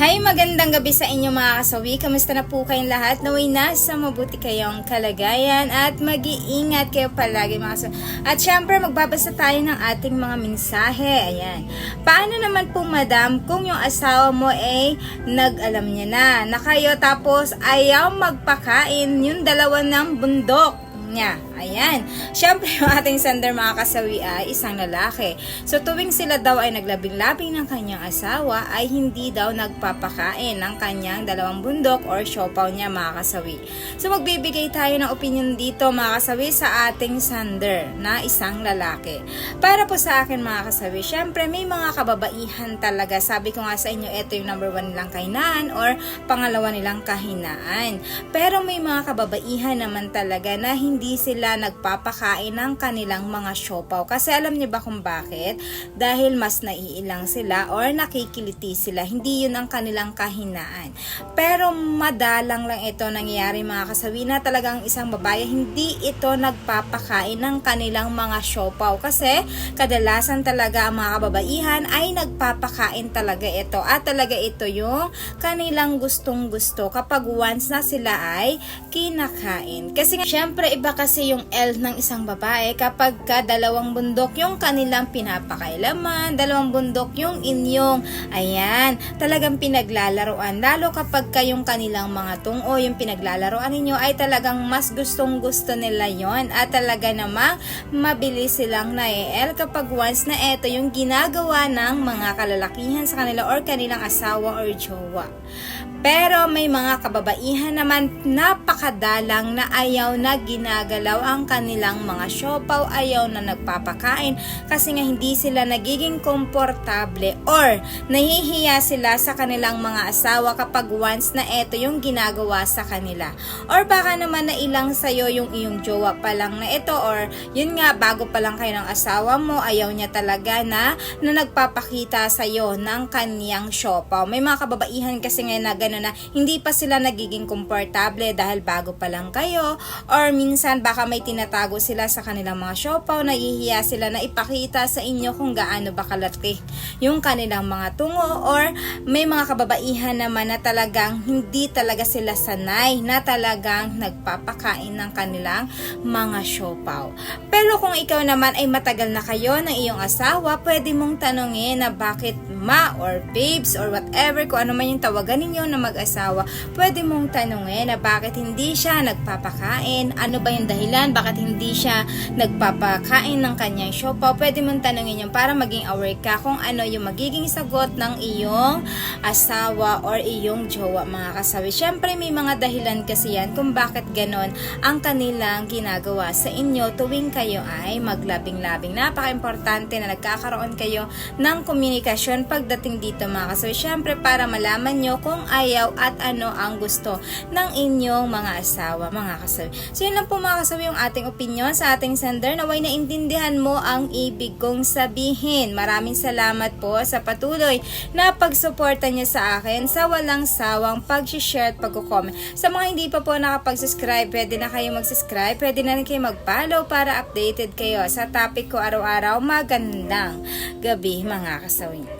Hi, magandang gabi sa inyo mga kasawi. Kamusta na po kayong lahat? Naway nasa mabuti kayong kalagayan at mag-iingat kayo palagi mga kasawi. At syempre, magbabasa tayo ng ating mga mensahe. Ayan. Paano naman po madam kung yung asawa mo ay nag-alam niya na na kayo tapos ayaw magpakain yung dalawa ng bundok niya. Ayan. Siyempre, yung ating sender mga kasawi ay isang lalaki. So, tuwing sila daw ay naglabing-labing ng kanyang asawa, ay hindi daw nagpapakain ng kanyang dalawang bundok or siopaw niya mga kasawi. So, magbibigay tayo ng opinion dito mga kasawi sa ating sender na isang lalaki. Para po sa akin mga kasawi, syempre may mga kababaihan talaga. Sabi ko nga sa inyo, ito yung number one nilang kahinaan or pangalawa nilang kahinaan. Pero may mga kababaihan naman talaga na hindi sila nagpapakain ng kanilang mga siopaw. Kasi alam niyo ba kung bakit? Dahil mas naiilang sila or nakikiliti sila. Hindi yun ang kanilang kahinaan. Pero madalang lang ito nangyayari mga kasawi na talagang isang babae hindi ito nagpapakain ng kanilang mga siopaw. Kasi kadalasan talaga ang mga kababaihan ay nagpapakain talaga ito. At talaga ito yung kanilang gustong gusto kapag once na sila ay kinakain. Kasi syempre iba kasi yung L ng isang babae kapag ka dalawang bundok yung kanilang pinapakailaman, dalawang bundok yung inyong, ayan, talagang pinaglalaroan. Lalo kapag kayong kanilang mga tungo, yung pinaglalaroan ninyo ay talagang mas gustong gusto nila yon at talaga namang mabilis silang na-el kapag once na eto yung ginagawa ng mga kalalakihan sa kanila or kanilang asawa or jowa. Pero may mga kababaihan naman napakadalang na ayaw na ginagalaw ang kanilang mga siopaw, ayaw na nagpapakain kasi nga hindi sila nagiging komportable or nahihiya sila sa kanilang mga asawa kapag once na eto yung ginagawa sa kanila. Or baka naman na ilang sa'yo yung iyong jowa pa lang na ito or yun nga bago pa lang kayo ng asawa mo, ayaw niya talaga na, na nagpapakita sa'yo ng kaniyang siopaw. May mga kababaihan kasi ngayon na gano'n na hindi pa sila nagiging komportable dahil bago pa lang kayo or minsan baka may tinatago sila sa kanilang mga siopaw, nahihiya sila na ipakita sa inyo kung gaano ba kalaki yung kanilang mga tungo or may mga kababaihan naman na talagang hindi talaga sila sanay na talagang nagpapakain ng kanilang mga siopaw. Pero kung ikaw naman ay matagal na kayo ng iyong asawa, pwede mong tanongin na bakit ma or babes or whatever kung ano man yung tawagan ninyo na mag-asawa, pwede mong tanongin na bakit hindi siya nagpapakain, ano ba yung dahilan, bakit hindi siya nagpapakain ng kanyang siopaw, pwede mong tanongin yun para maging aware ka kung ano yung magiging sagot ng iyong asawa or iyong jowa mga kasawi. Siyempre may mga dahilan kasi yan kung bakit ganon ang kanilang ginagawa sa inyo tuwing kayo ay maglabing-labing. Napaka-importante na nagkakaroon kayo ng komunikasyon pagdating dito mga kasawi. Siyempre para malaman nyo kung ayaw at ano ang gusto ng inyong mga asawa mga kasawi. So yun lang po mga kasawi yung ating opinion sa ating sender. Naway naintindihan mo ang ibig kong sabihin. Maraming salamat po sa patuloy na pagsuporta niya sa akin sa walang sawang pag-share at pag-comment. Sa mga hindi pa po nakapag-subscribe, pwede na kayo mag-subscribe, pwede na rin kayo mag-follow para updated kayo sa topic ko araw-araw. Magandang gabi mga kasawi.